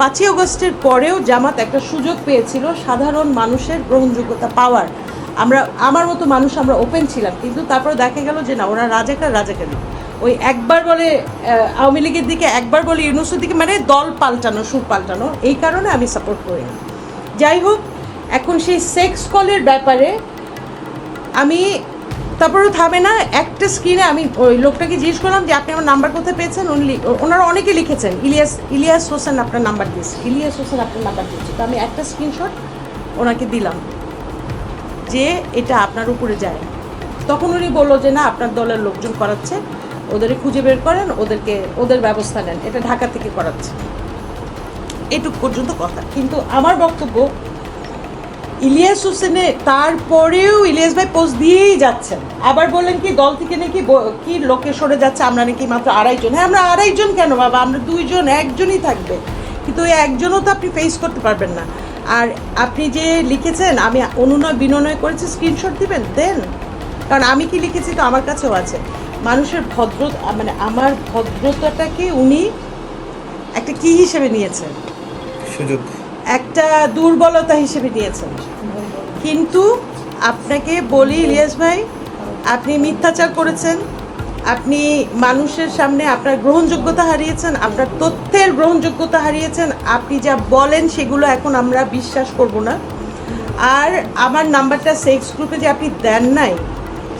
পাঁচই অগস্টের পরেও জামাত একটা সুযোগ পেয়েছিল সাধারণ মানুষের গ্রহণযোগ্যতা পাওয়ার। আমরা, আমার মতো মানুষ আমরা ওপেন ছিলাম, কিন্তু তারপরে দেখা গেল যে না, ওরা রাজাকার, রাজাকারি ওই একবার বলে আওয়ামী লীগের দিকে একবার বলে, ইউনুসের দিকে মানে দল পাল্টানো, সুর পাল্টানো, এই কারণে আমি সাপোর্ট করি না। যাই হোক, এখন সেই সেক্স কলের ব্যাপারে আমি তারপরেও থামে না। একটা স্ক্রিনে আমি ওই লোকটাকে জিজ্ঞেস করলাম যে, আপনি আমার নাম্বার কোথায় পেয়েছেন? উনি ওনারা অনেকে লিখেছেন, ইলিয়াস ইলিয়াস হোসেন আপনার নাম্বার দিয়েছে। ইলিয়াস হোসেন আপনার নাম্বার দিয়েছে। তো আমি একটা স্ক্রিনশট ওনাকে দিলাম যে, এটা আপনার উপরে যায়। তখন উনি বলল যে, না, আপনার দলের লোকজন করাচ্ছে। ওদেরকে খুঁজে বের করেন, ওদেরকে, ওদের ব্যবস্থা নেন। এটা ঢাকা থেকে করাচ্ছে। এটুক পর্যন্ত কথা। কিন্তু আমার বক্তব্য ইলিয়াস হোসেনে তারপরেও ইলিয়াস ভাই পোস্ট দিয়েই যাচ্ছেন। আবার বললেন কি, দল থেকে নাকি কি লোকে সরে যাচ্ছে? আমরা নাকি মাত্র আড়াইজন হ্যাঁ আমরা আড়াইজন কেন বাবা? আমরা দুইজন, একজনই থাকবে। কিন্তু ওই একজনও তো আপনি ফেস করতে পারবেন না। আর আপনি যে লিখেছেন, আমি অনুনয় বিনয় করেছি স্ক্রিনশট দিবেন? দেন। কারণ আমি কি লিখেছি তো আমার কাছেও আছে। মানুষের ভদ্র মানে আমার ভদ্রতাটাকে উনি একটা কি হিসেবে নিয়েছেন? সুযোগ। একটা দুর্বলতা হিসেবে নিয়েছেন কিন্তু আপনাকে বলি, ইলিয়াস ভাই, আপনি মিথ্যাচার করেছেন, আপনি মানুষের সামনে আপনার গ্রহণযোগ্যতা হারিয়েছেন, আপনার তথ্যের গ্রহণযোগ্যতা হারিয়েছেন, আপনি যা বলেন সেগুলো এখন আমরা বিশ্বাস করব না। আর আমার নাম্বারটা সেক্স গ্রুপে যে আপনি দেন নাই,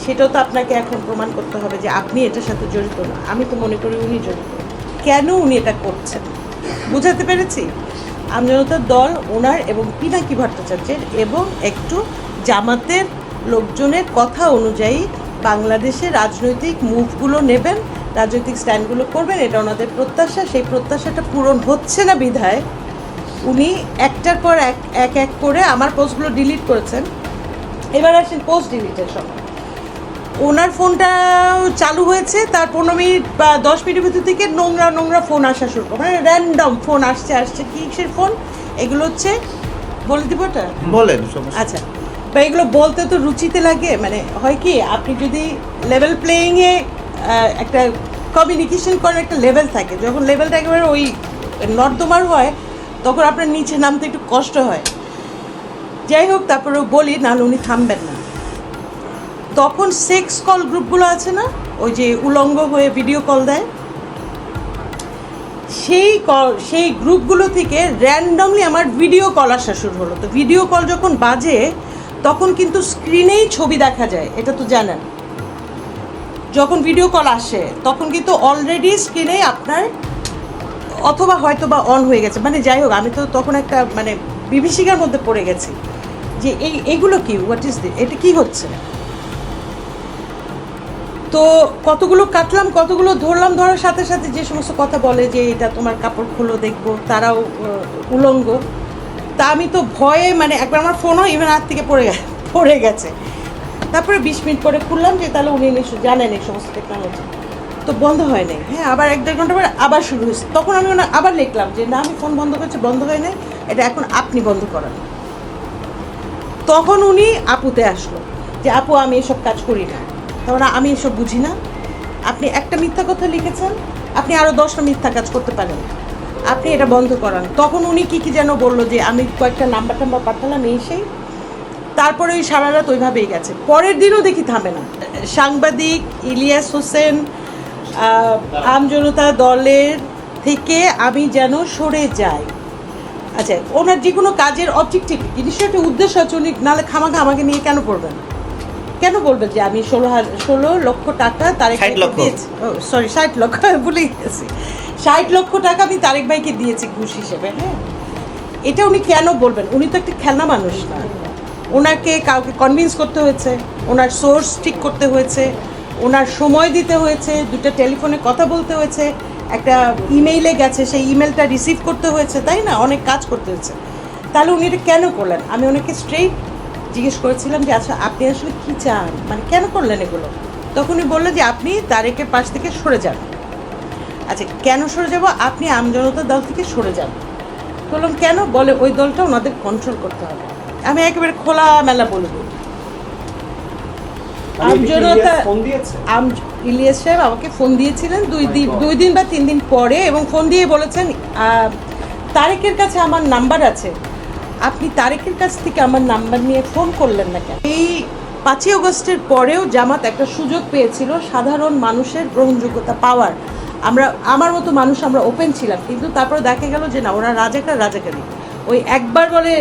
সেটাও তো আপনাকে এখন প্রমাণ করতে হবে যে আপনি এটার সাথে জড়িত না। আমি তো মনে করি উনি জড়িত। কেন উনি এটা করছেন? বুঝাতে পেরেছি? আমজনতার দল, ওনার এবং পিনাকি ভট্টাচার্যের এবং একটু জামাতের লোকজনের কথা অনুযায়ী বাংলাদেশে রাজনৈতিক মুভগুলো নেবেন, রাজনৈতিক স্ট্যান্ডগুলো করবেন, এটা ওনাদের প্রত্যাশা। সেই প্রত্যাশাটা পূরণ হচ্ছে না বিধায়। উনি একটার পর এক এক এক করে আমার পোস্টগুলো ডিলিট করেছেন। এবার আসেন পোস্ট ডিলিটের সময়। ওনার ফোনটা চালু হয়েছে তার পনেরো মিনিট বা দশ মিনিটের ভিতর থেকে নোংরা নোংরা ফোন আসা শুরু করে। মানে র্যান্ডম ফোন আসছে আসছে। কিসের ফোন? এগুলো হচ্ছে বলে দিব ওটা? বলেন আচ্ছা। বা এগুলো বলতে তো রুচিতে লাগে। মানে হয় কি আপনি যদি লেভেল প্লেয়িংয়ে একটা কমিউনিকেশন করার একটা লেভেল থাকে যখন লেভেলটা একেবারে ওই নর্দমার হয় তখন আপনার নিচে নামতে একটু কষ্ট হয়। যাই হোক তারপরে বলি নাহলে উনি থামবেন না। তখন সেক্স কল গ্রুপগুলো আছে না? ওই যে উলঙ্গ হয়ে ভিডিও কল দেয়। সেই কল সেই গ্রুপগুলো থেকে র্যান্ডমলি আমার ভিডিও কল আসা শুরু হলো। তো ভিডিও কল যখন বাজে, তখন কিন্তু স্ক্রিনেই ছবি দেখা যায়, এটা তো জানেন। যখন ভিডিও কল আসে, তখন কিন্তু অলরেডি স্ক্রিনে আপনার, অথবা হয়তো বা অন হয়ে গেছে। মানে যাই হোক, আমি তো তখন একটা মানে বিভীষিকার মধ্যে পড়ে গেছি। যে এই, এগুলো কি? হোয়াট ইজ এটা কি হচ্ছে? তো কতগুলো কাটলাম, কতগুলো ধরলাম, ধরার সাথে সাথে যে সমস্ত কথা বলে যে এটা তোমার কাপড় খুলো, দেখব, তারাও উলঙ্গ। তা আমি তো ভয়ে মানে একবার আমার ফোনও ইভেন হাত থেকে পড়ে পড়ে গেছে। তারপরে বিশ মিনিট পরে খুললাম যে তাহলে উনি নিশ্চয় জানেন এই সমস্ত টেকনোলজি তো বন্ধ হয় নাই। হ্যাঁ আবার এক দেড় ঘণ্টা পরে আবার শুরু হয়েছে। তখন আমি ওনা- আবার লিখলাম যে না, আমি ফোন বন্ধ করছি, বন্ধ হয় নাই। এটা এখন আপনি বন্ধ করান। তখন উনি আপুতে আসলো যে, আপু, আমি এসব কাজ করি না। তারপরে আমি এসব বুঝি না। আপনি একটা মিথ্যা কথা লিখেছেন, আপনি আরও দশটা মিথ্যা কাজ করতে পারেন। আপনি এটা বন্ধ করান। তখন উনি কি কি যেন বলল যে, আমি কয়েকটা নাম্বার টাম্বার পাঠালাম, এই সেই। তারপরে ওই সারা রাত ওইভাবেই গেছে। পরের দিনও দেখি থামে না। সাংবাদিক ইলিয়াস হোসেন আমজনতা দলের থেকে আমি যেন সরে যাই। আচ্ছা ওনার যে কোনো কাজের অবজেক্টিভ জিনিসটা একটা উদ্দেশ্য আছে উনি, নাহলে খামাখা আমাকে নিয়ে কেন পড়বেন? কেন বলবেন যে আমি ষোলো ষোলো লক্ষ টাকা তারেক ভাইকে দিয়েছি? ও সরি ষাট লক্ষ ভুলে গেছি। ষাট লক্ষ টাকা আমি তারেক ভাইকে দিয়েছি ঘুষ হিসেবে হ্যাঁ? এটা উনি কেন বলবেন? উনি তো একটা খেলনা মানুষ না। ওনাকে কাউকে কনভিন্স করতে হয়েছে ওনার সোর্স ঠিক করতে হয়েছে ওনার সময় দিতে হয়েছে দুটো টেলিফোনে কথা বলতে হয়েছে একটা ইমেইলে গেছে সেই ইমেলটা রিসিভ করতে হয়েছে তাই না? অনেক কাজ করতে হয়েছে। তাহলে উনি এটা কেন করলেন? আমি ওনাকে স্ট্রেইট জিজ্ঞেস করেছিলাম যে আচ্ছা আপনি আসলে কী চান? মানে কেন করলেন এগুলো? তখন উনি বললেন যে আপনি তারেকের পাশ থেকে সরে যান। আচ্ছা কেন সরে যাব? আপনি আমজনতা দল থেকে সরে যান। বললাম কেন? বলে ওই দলটা ওনাদের কন্ট্রোল করতে হবে। আমি একেবারে খোলা মেলা বলব আম ইলিয়াস সাহেব আমাকে ফোন দিয়েছিলেন দুই দিন দুই দিন বা তিন দিন পরে এবং ফোন দিয়ে বলেছেন তারেকের কাছে আমার নাম্বার আছে। আপনি তারেকের কাছ থেকে আমার নাম্বার নিয়ে ফোন করলেন না কেন? এই পাঁচই আগস্টের পরেও জামাত একটা সুযোগ পেয়েছিল সাধারণ মানুষের গ্রহণযোগ্যতা পাওয়ার। আমরা, আমার মতো মানুষ আমরা ওপেন ছিলাম, কিন্তু তারপরে দেখা গেল যে না, ওরা রাজাকার, রাজাকারী। ওই একবার বলে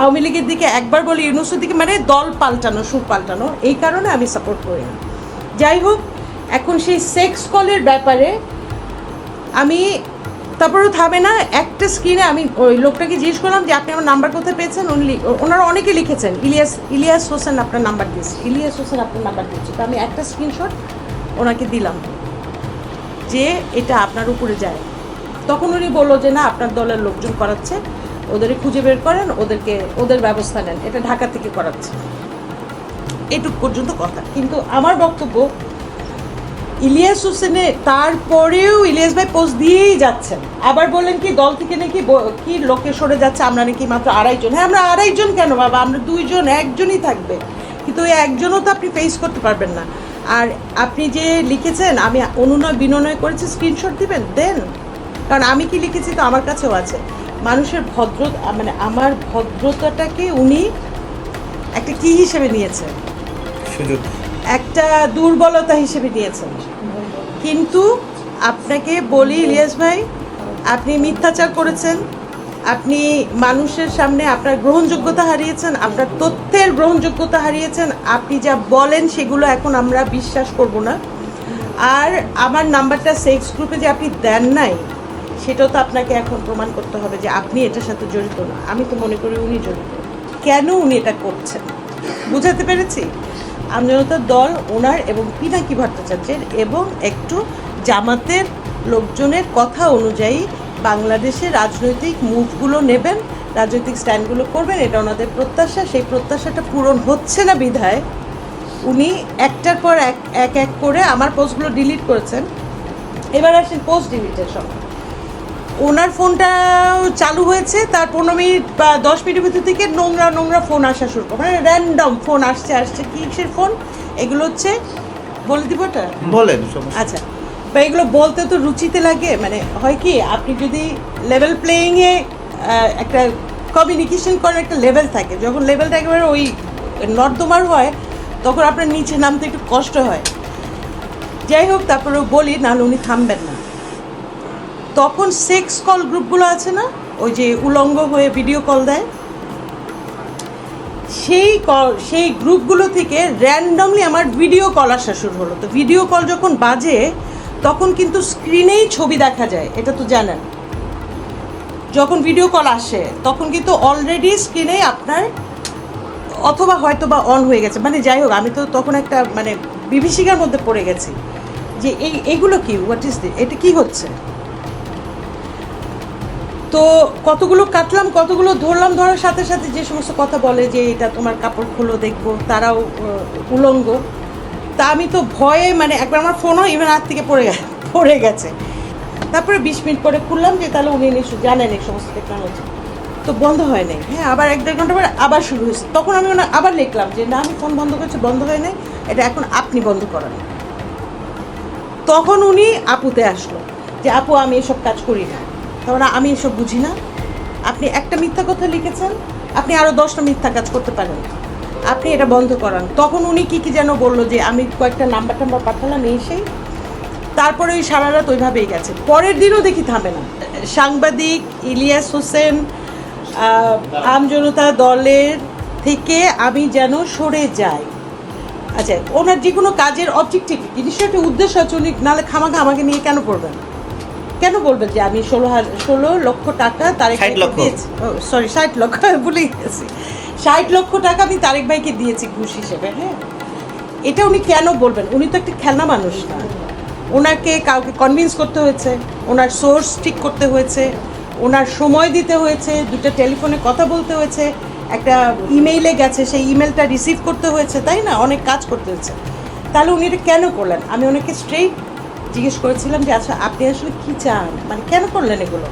আওয়ামী লীগের দিকে একবার বলে, ইউনুসের দিকে মানে দল পাল্টানো, সুর পাল্টানো, এই কারণে আমি সাপোর্ট করি না। যাই হোক, এখন সেই সেক্স কলের ব্যাপারে আমি তারপরেও থামে না, একটা স্ক্রিনে আমি ওই লোকটাকে জিজ্ঞেস করলাম যে, আপনি আমার নাম্বার কোথায় পেয়েছেন? উনি ওনারা অনেকে লিখেছেন, ইলিয়াস ইলিয়াস হোসেন আপনার নাম্বার দিয়েছে, ইলিয়াস হোসেন আপনার নাম্বার দিয়েছে। তো আমি একটা স্ক্রিনশট ওনাকে দিলাম যে এটা আপনার উপরে যায়। তখন উনি বলল যে, না, আপনার দলের লোকজন করাচ্ছে ওদের খুঁজে বের করেন, ওদেরকে, ওদের ব্যবস্থা নেন। এটা ঢাকা থেকে করাচ্ছে। এটুক পর্যন্ত কথা। কিন্তু আমার বক্তব্য ইলিয়াস হোসেনে তারপরেও ইলিয়াস ভাই পোস্ট দিয়েই যাচ্ছেন। আবার বললেন কি, দল থেকে নাকি কি লোকে সরে যাচ্ছে, আমরা নাকি মাত্র আড়াইজন হ্যাঁ আমরা আড়াইজন কেন বাবা? আমরা দুইজন, একজনই থাকবে। কিন্তু ওই একজনও তো আপনি ফেস করতে পারবেন না। আর আপনি যে লিখেছেন, আমি অনুনয় বিনয় করেছি স্ক্রিনশট দিবেন? দেন। কারণ আমি কি লিখেছি তো আমার কাছেও আছে। মানুষের ভদ্র মানে আমার ভদ্রতাটাকে উনি একটা কি হিসেবে নিয়েছেন? সুযোগ। একটা দুর্বলতা হিসেবে নিয়েছেন কিন্তু আপনাকে বলি, ইলিয়াস ভাই, আপনি মিথ্যাচার করেছেন, আপনি মানুষের সামনে আপনার গ্রহণযোগ্যতা হারিয়েছেন, আপনার তথ্যের গ্রহণযোগ্যতা হারিয়েছেন, আপনি যা বলেন সেগুলো এখন আমরা বিশ্বাস করব না। আর আমার নাম্বারটা সেক্স গ্রুপে যে আপনি দেন নাই সেটাও তো আপনাকে এখন প্রমাণ করতে হবে যে আপনি এটার সাথে জড়িত না। আমি তো মনে করি উনি জড়িত। কেন উনি এটা করছেন? বুঝাতে পেরেছি? আমজনতার দল ওনার এবং পিনাকি ভট্টাচার্যের এবং একটু জামাতের লোকজনের কথা অনুযায়ী বাংলাদেশে রাজনৈতিক মুভগুলো নেবেন, রাজনৈতিক স্ট্যান্ডগুলো করবেন, এটা ওনাদের প্রত্যাশা। সেই প্রত্যাশাটা পূরণ হচ্ছে না বিধায়। উনি একটার পর এক এক এক করে আমার পোস্টগুলো ডিলিট করেছেন। এবার আসেন পোস্ট ডিলিটের সময় ওনার ফোনটাও চালু হয়েছে তার পনেরো মিনিট বা দশ মিনিটের ভিতর থেকে নোংরা নোংরা ফোন আসা শুরু করে। মানে র্যান্ডম ফোন আসছে আসছে। কিসের ফোন? এগুলো হচ্ছে বলে দিব ওটা? বলেন আচ্ছা। বা এগুলো বলতে তো রুচিতে লাগে। মানে হয় কি আপনি যদি লেভেল প্লেয়িংয়ে একটা কমিউনিকেশন করার একটা লেভেল থাকে যখন লেভেলটা একেবারে ওই নর্দমার হয় তখন আপনার নিচে নামতে একটু কষ্ট হয়। যাই হোক তারপরেও বলি নাহলে উনি থামবেন না। তখন সেক্স কল গ্রুপগুলো আছে না? ওই যে উলঙ্গ হয়ে ভিডিও কল দেয়। সেই কল সেই গ্রুপগুলো থেকে র্যান্ডমলি আমার ভিডিও কল আসা শুরু হলো। তো ভিডিও কল যখন বাজে, তখন কিন্তু স্ক্রিনেই ছবি দেখা যায়, এটা তো জানেন। যখন ভিডিও কল আসে, তখন কিন্তু অলরেডি স্ক্রিনে আপনার, অথবা হয়তো বা অন হয়ে গেছে। মানে যাই হোক, আমি তো তখন একটা মানে বিভীষিকার মধ্যে পড়ে গেছি। যে এই, এগুলো কি? হোয়াট ইজ এটা কি হচ্ছে? তো কতগুলো কাটলাম, কতগুলো ধরলাম, ধরার সাথে সাথে যে সমস্ত কথা বলে যে এটা তোমার কাপড় খুলো, দেখব, তারাও উলঙ্গ। তা আমি তো ভয়ে মানে একবার আমার ফোনও ইভেন হাত থেকে পড়ে পড়ে গেছে। তারপরে বিশ মিনিট পরে খুললাম যে তাহলে উনি নিশ্চয় জানেন এই সমস্ত টেকনোলজি তো বন্ধ হয় নাই। হ্যাঁ আবার এক দেড় ঘণ্টা পরে আবার শুরু হয়েছে। তখন আমি ওনার আবার লিখলাম যে, না, আমি ফোন বন্ধ করেছি, বন্ধ হয় নাই। এটা এখন আপনি বন্ধ করান। তখন উনি আপুতে আসলো যে, আপু, আমি এসব কাজ করি না। তখন আমি এসব বুঝি না। আপনি একটা মিথ্যা কথা লিখেছেন, আপনি আরও দশটা মিথ্যা কাজ করতে পারেন। আপনি এটা বন্ধ করান। তখন উনি কি কি যেন বলল যে, আমি কয়েকটা নাম্বার টাম্বার পাঠালাম এই সেই। তারপরে ওই সারা রাত ওইভাবেই গেছে। পরের দিনও দেখি থামে না। সাংবাদিক ইলিয়াস হোসেন আমজনতা দলের থেকে আমি যেন সরে যাই। আচ্ছা ওনার যে কোনো কাজের অবজেক্টিভ নিশ্চয়ই একটা উদ্দেশ্য আছে উনি নাহলে খামাখা আমাকে নিয়ে কেন পড়বেন? কেন বলবেন যে আমি ষোলো ষোলো লক্ষ টাকা তারেক। দিয়েছি? সরি ষাট লক্ষ ভুলে গেছি। ষাট লক্ষ টাকা আমি তারেক ভাইকে দিয়েছি ঘুষ হিসেবে হ্যাঁ? এটা উনি কেন বলবেন? উনি তো একটা খেলনা মানুষ না। ওনাকে কাউকে কনভিন্স করতে হয়েছে ওনার সোর্স ঠিক করতে হয়েছে ওনার সময় দিতে হয়েছে দুটো টেলিফোনে কথা বলতে হয়েছে একটা ইমেইলে গেছে সেই ইমেলটা রিসিভ করতে হয়েছে তাই না? অনেক কাজ করতে হয়েছে। তাহলে উনি এটা কেন করলেন? আমি ওনাকে স্ট্রেইট জিজ্ঞেস করেছিলাম যে আচ্ছা আপনি আসলে কী চান? মানে কেন করলেন এগুলো?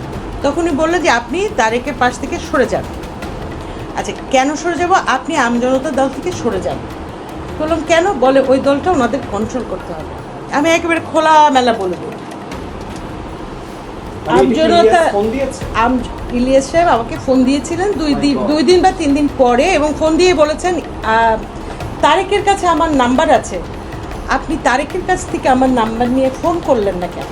তখনই বলল বললেন যে আপনি তারেকের পাশ থেকে সরে যান। আচ্ছা কেন সরে যাব? আপনি আমজনতা দল থেকে সরে যান। বললাম কেন? বলে ওই দলটা ওনাদের কন্ট্রোল করতে হবে। আমি একেবারে খোলা মেলা বলে দিই। আমজনতা আম ইলিয়াস সাহেব আমাকে ফোন দিয়েছিলেন দুই দিন দুই দিন বা তিন দিন পরে এবং ফোন দিয়ে বলেছেন তারেকের কাছে আমার নাম্বার আছে। আপনি তারেকের কাছ থেকে আমার নাম্বার নিয়ে ফোন করলেন না কেন?